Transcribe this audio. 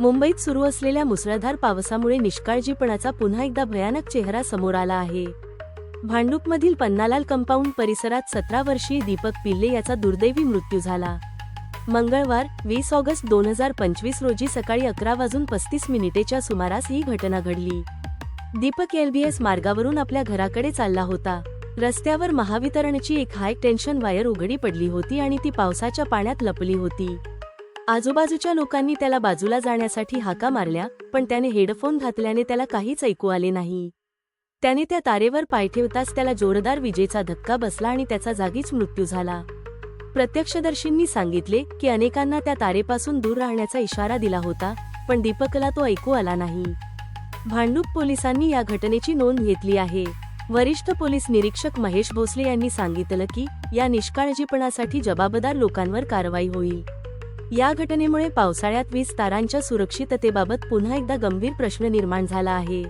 मुंबईत सुरू असलेल्या मुसळधार पावसामुळे निष्काळजीपणाचा पुन्हा एकदा भयानक चेहरा समोर आला आहे. भांडूपमधील पन्नालाल कंपाऊंड परिसरात सतरा वर्षीय दीपक पिल्ले याचा दुर्दैवी मृत्यू झाला. मंगळवार वीस ऑगस्ट दोन हजार पंचवीस रोजी सकाळी अकरा वाजून पस्तीस मिनिटेच्या सुमारास ही घटना घडली. दीपक एलबीएस मार्गावरून आपल्या घराकडे चालला होता. रस्त्यावर महावितरणची एक हाय टेन्शन वायर उघडी पडली होती आणि ती पावसाच्या पाण्यात लपली होती. आजूबाजूच्या लोकांनी त्याला बाजूला जाण्यासाठी हाका मारल्या पण त्याने हेडफोन घातल्याने त्याला काहीच ऐकू आले नाही. त्याने त्या तारेवर पाय ठेवताच त्याला जोरदार विजेचा धक्का बसला आणि त्याचा जागीच मृत्यू झाला. प्रत्यक्षदर्शींनी सांगितले की अनेकांना त्या तारेपासून दूर राहण्याचा इशारा दिला होता पण दीपकला तो ऐकू आला नाही. भांडूप पोलिसांनी या घटनेची नोंद घेतली आहे. वरिष्ठ पोलीस निरीक्षक महेश भोसले यांनी सांगितलं की या निष्काळजीपणासाठी जबाबदार लोकांवर कारवाई होईल. या घटनेमुळे पावसाळ्यात वीज तारांच्या सुरक्षिततेबाबत पुन्हा एकदा गंभीर प्रश्न निर्माण झाला आहे.